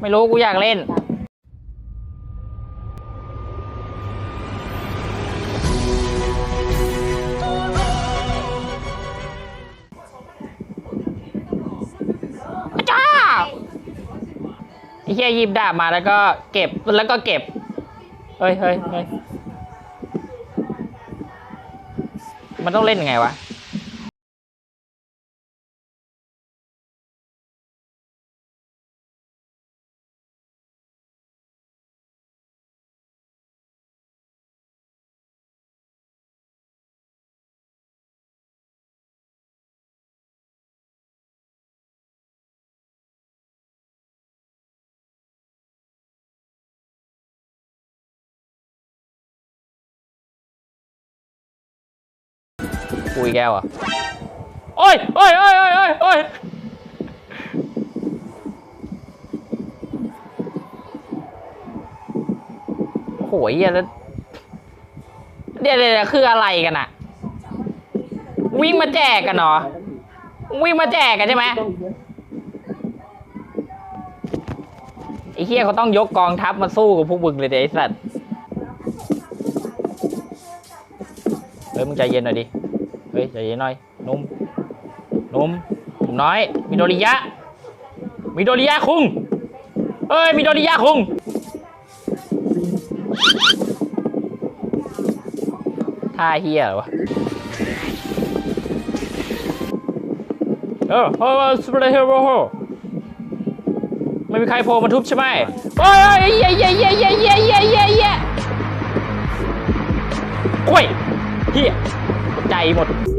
ไม่รู้กูอยากเล่น จ้าไอ้เหี้ยหยิบดาบมาแล้วก็เก็บแล้วก็เก็บ เฮ้ยเฮ้ยเฮ้ยมันต้องเล่นยังไงวะ คุยแก้วอะโอ้ยโอ้ยโอ้ยโอ้ยโอ้ยโอ้ยโหยเหี้ยแล้วเดี๋ยวเดี๋ยวเดี๋ยวคืออะไรกันอะวิ่งมาแจกกันเหรอวิ่งมาแจกกันใช่ไหมไอ้เฮียเขาต้องยกกองทัพมาสู้กับพวกมึงเลยเดี๋ยวไอ้สัตว์เฮ้ยมึงใจเย็นหน่อยดิเฮ้ยใจเย็นหน่อยนุ่มนุ่มหนุ่มน้อย มิโดริยะ มิโดริยะคุงเอ้ย มิโดริยะคุงท่าเฮียเหรอวะเออเออสเปรย์เฮโร่ไม่มีใครโผล่มาทุบใช่ไหมโอ้ยเย้เย้เย้เย้เย้เย้เย้เย้กล้วยเฮียใจหมด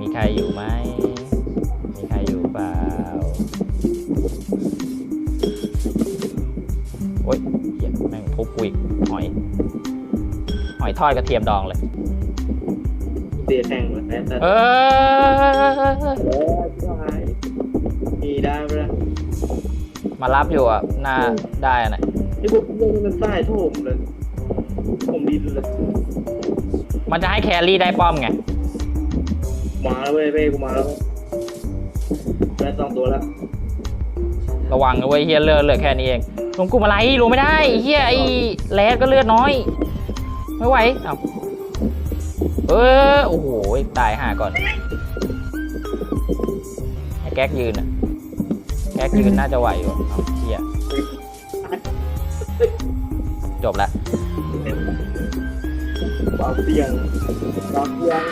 มีใครอยู่ไหม มีใครอยู่เปล่า โอ๊ยเหี้ยแม่งทุบกูอีกหอย หอยทอดกระเทียมดองเลย เสียแข่งหมดแล้วแต่เออ โอ้ยชิบหายมีได้ไหมล่ะมารับอยู่อะน่าได้อะไหนไอ้พวกเรื่องนี้มันสายโถมเลยผมดินเลยมันจะให้แครี่ได้ป้อมไง มาแล้วเว้ยเว้ยกูมาแล้วได้สองตัวแล้วระวังนะเว้ยเฮียเลือดเหลือแค่นี้เองลงกลุ่มอะไรลงไม่ได้เฮียไอ้แรดก็เลือดน้อย ไม่ไหวเอ้าเออโอ้โหตายห่าก่อนไอ้แก๊กยืนอะแก๊กยืนน่าจะไหวอยู่เอ้าเฮียจบละเบาเสียงเบาเสียง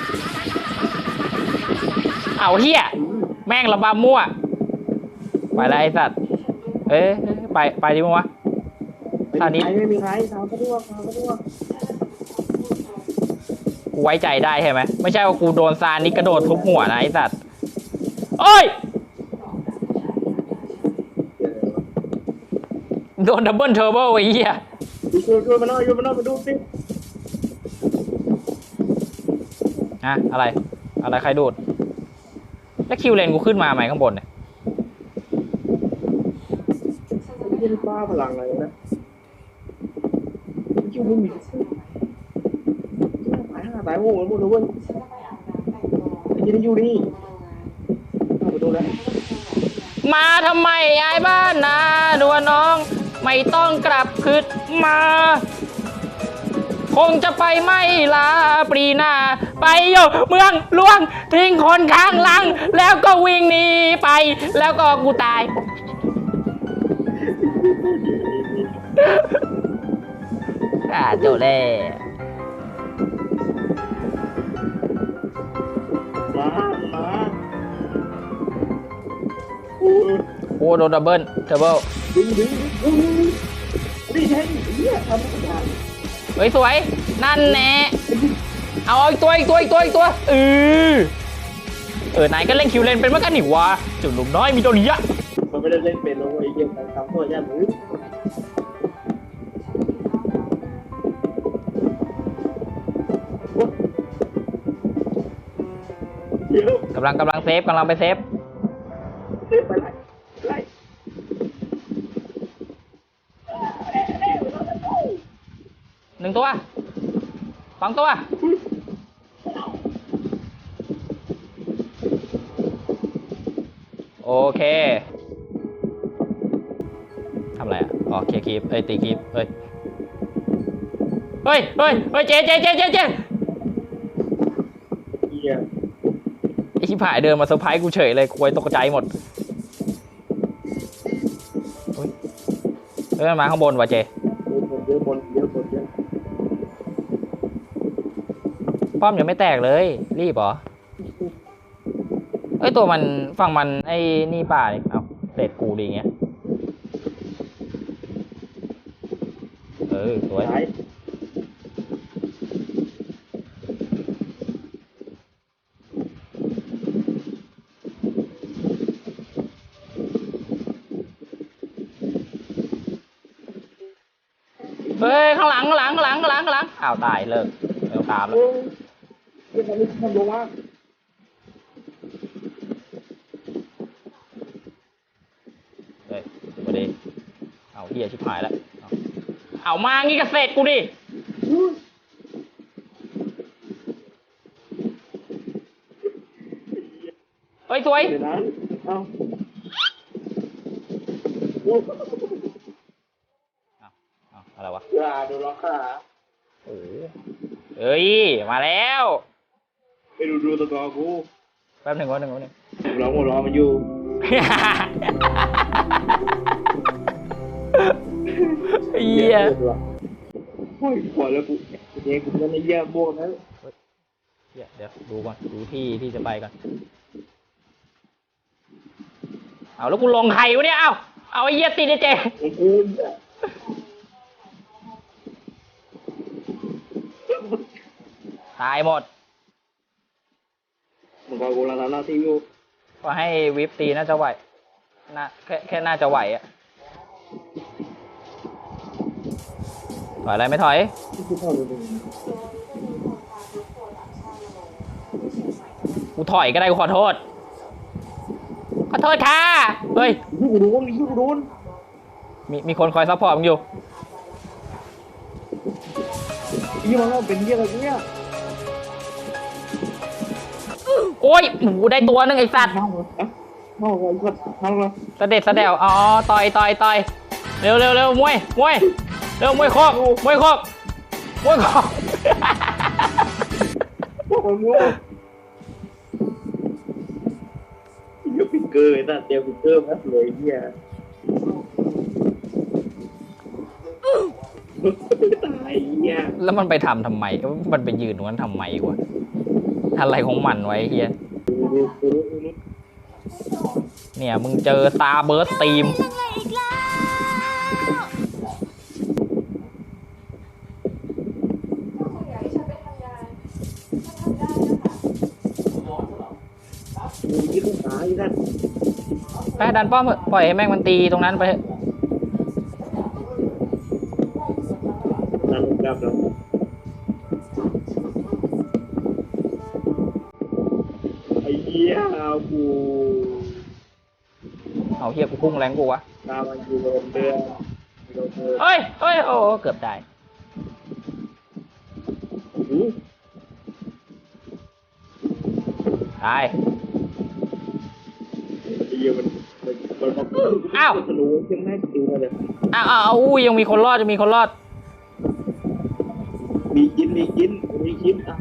เอาเฮียแม่งระบำมั่ว ไปแล้วไอ้สัตว์ เอ้ยไปไปดิมั้งวะไม่ตอนนี้มีใครไม่มีใครทำก็ทั่วทำก็ทั่วกูไว้ใจได้ใช่ไหมไม่ใช่ว่ากูโดนซานนี่กระโดดทุบหัวนะไอ้สัตว์โอ้ยโดนดับเบิลเทอร์โบไอ้เหี้ยช่วยช่วยมาหน่อยช่วยมาหน่อยมาดูสิฮะอะไร อะไรใครดูด แล้วคิวเลนกูขึ้นมาไหมข้างบนเนี่ยยี่นฟ้าพลังอะไรนะคิวไม่มีตายห้าตายโง่หมดเลยเว้ยไอ้ยี่นี่อยู่นี่เข้าไปดูแล้วมาทำไมยายบ้านนาดัวน้อง ไม่ต้องกลับคืนมา คงจะไปไม่ลาปรีนา ไปอยู่เมืองหลวงทิ้งคนข้างหลัง แล้วก็วิ่งหนีไป แล้วก็กูตาย อ่าโจเล่มามาโอ้ยโอ้โดนดับเบิลเทอร์เบิลดึงดึงดึงนี่แทงเฮียทำไม่ได้เฮ้ยสวย นั่นแน่ เอาอีกตัวอีกตัวอีกตัวอีกตัวเออเออนายก็เล่นคิวเลนเป็นเหมื่อนกันนี่วะจุดหนุ่มน้อยมีโดริยะมันไม่ได้เล่นเป็นลงไอ้เหี้ยทำตัวย่ามือเดี๋ยวกำลังกำลังเซฟกำลังไปเซฟไปไล่ไล่หนึ่งตัวสองตัว โอเคทำอะไรอะอ๋อเคลียร์คลิปเอ้ยตีคลิปเอ้ยเฮ้ยเฮ้ยเฮ้ยเจ๊เจ๊เจ๊เจ๊เจ๊เหี้ยไอชิบหายเดินมาเซอร์ไพรส์กูเฉยเลยควยตกใจหมดเฮ้ยเฮ้ยมันมาข้างบนว่ะเจเยอะบนเยอะบนเยอะป้อมยังไม่แตกเลย รีบเหรอ เอ้ยตัวมันฝั่งมันไอ้นี่ป่านี่เอาเสร็จกูดีเงี้ย เออ สวยซ้ายเฮ้ย ข้างหลังข้างหลังข้างหลังข้างหลังข้างหลังอ้าวตายเลิกเลิกตามแล้วโอ้ยเรื่องนี้ทำลงว่า เฮ้ยสวัสดีเอาเฮี ยชิบหายแล้วเอาเอามางี้ก็เสร็จกูดิเฮ้ยสวย เดี๋ยวนะเอ้าโอ้ยเอาอะไรวะ อย่าโดนล็อกขาโอ้โหเอ้ย มาแล้ว ไปดูดูตะกอกูแป๊บหนึ่งแป๊บหนึ่งแป๊บหนึ่ง ร้องหัวเร้อมันอยู่เฮียโอ้ยปล่อยแล้วกูเองกูจะไม่แย่บวกนะเดี๋ยวเดี๋ยวดูก่อนดูที่ที่จะไปก่อน เอาแล้วกูลงใครวะเนี่ย เอาเอาไอ้เหี้ยติดไอ้เจของกูเนี่ยตายหมดมันก็กูกำลังทำหน้าที่อยู่ก็ให้วิปตีน่าจะไหวน่าแค่แค่น่าจะไหวอะ ถอยอะไรไม่ถอยกูทำอย กูถอยก็ได้กูขอโทษ ขอโทษค่ะ เฮ้ยยี่กูโดนยี่กูโดนมีมีคนคอยซัพพอร์ตมึงอยู่ยี่มันเป็นยี่อะไรเนี่ยโอ้ยหนูได้ตัวหนึงไอ้สัตว์เมาเหรอเมาเหรอไอ้สัตว์เมาเหรอเสด็จเสด็จอ๋อต่อยต่อยต่อยเร็วเร็วเร็วมวยมวย เร็วมวยโคกมวยโคกมวยโคกโอ้โหยี่ปิดเกอร์ไอ้สัตว์เดียวปิดเกอร์มาสวยเนี่ยตายเนี่ยแล้วมันไปทำทำไมเอ้ามันไปยืนตรงนั้นทำไมวะ อะไรของมันไว้เฮียดูดูดูดูดูเนี่ยมึงเจอซาเบิร์สตีมดูยี่ต้องตายนั่น ไปดันป้อมเถอะปล่อยให้แม่งมันตีตรงนั้นไปเถอะนั่นแบบแล้วไอ้เหี้ยเอากูเอาเฮียกูพุ่งแรงกูวะตามมันอยู่บนเรือโดนเธอเฮ้ยเฮ้ยโอ้เกือบได้หูตายไอ้เหี้ยมันมันมันมัน อ้าวมันทะลุยังไม่ติวเลยอ้าวอ้าวอ้าวอุ้ยยังมีคนรอดยังมีคนรอด มีกินมีกินมีกินอะ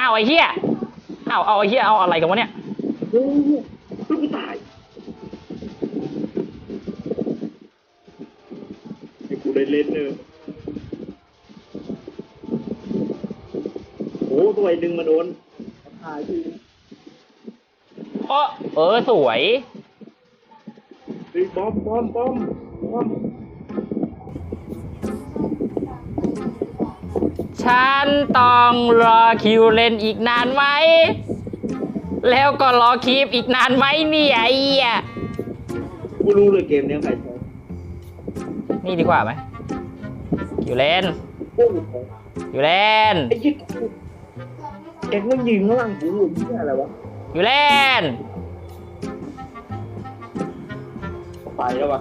อ้าวไอ้เหี้ยอ้าวเอาไอ้เหี้ยเอาอะไรกันวะเนี่ย งมาโดนตายทีเออเออสวยเฮ้ยบอมบอมบอมบอมฉันต้องรอคิวเล่นอีกนานไหม แล้วก็รอคลิปอีกนานไหมเนี่ยไอ้เหี้ยกูรู้เลยเกมเนี้ยใครใช้นี่ดีกว่าไหมคิวเล่นโอ้โหคิวเล่นไอ้ยี่ แกก็ยิงข้างหลังกูอยู่ที่อะไรวะคิวเล่นไปแล้ววะ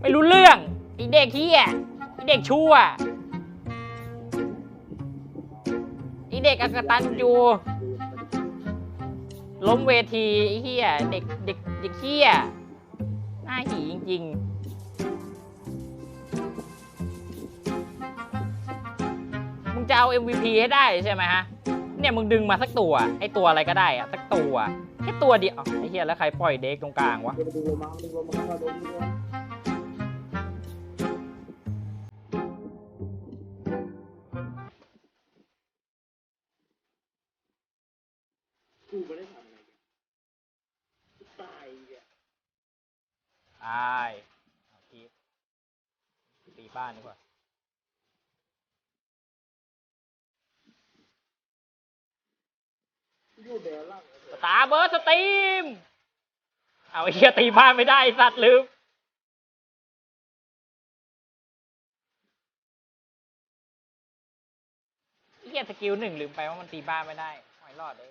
ไม่รู้เรื่องไอเด็กเฮียไอเด็กชั่วเด็กอกตันยูล้มเวทีไอ้เฮียเด็กเด็กเด็กเฮียหน้าหีจริงๆมึงจะเอา MVP ให้ได้ใช่ไหมฮะ เนี่ยมึงดึงมาสักตัวไอตัวอะไรก็ได้อะสักตัวแค่ตัวเดียวอ้าวไอเฮียแล้วใครปล่อยเด็กตรงกลางวะเดี๋ยวไปดูลงมาดูลงมาดูลงมากูไม่ได้ทำอะไรตายอะตายตีบ้านดีกว่า อยู่เดี๋ยวล่าง สตาร์เบิร์สตรีม เอาไอ้เหี้ยตีบ้านไม่ได้สัตว์ลืมเหี้ยสกิลหนึ่งลืมไปว่ามันตีบ้านไม่ได้ไม่รอดเลย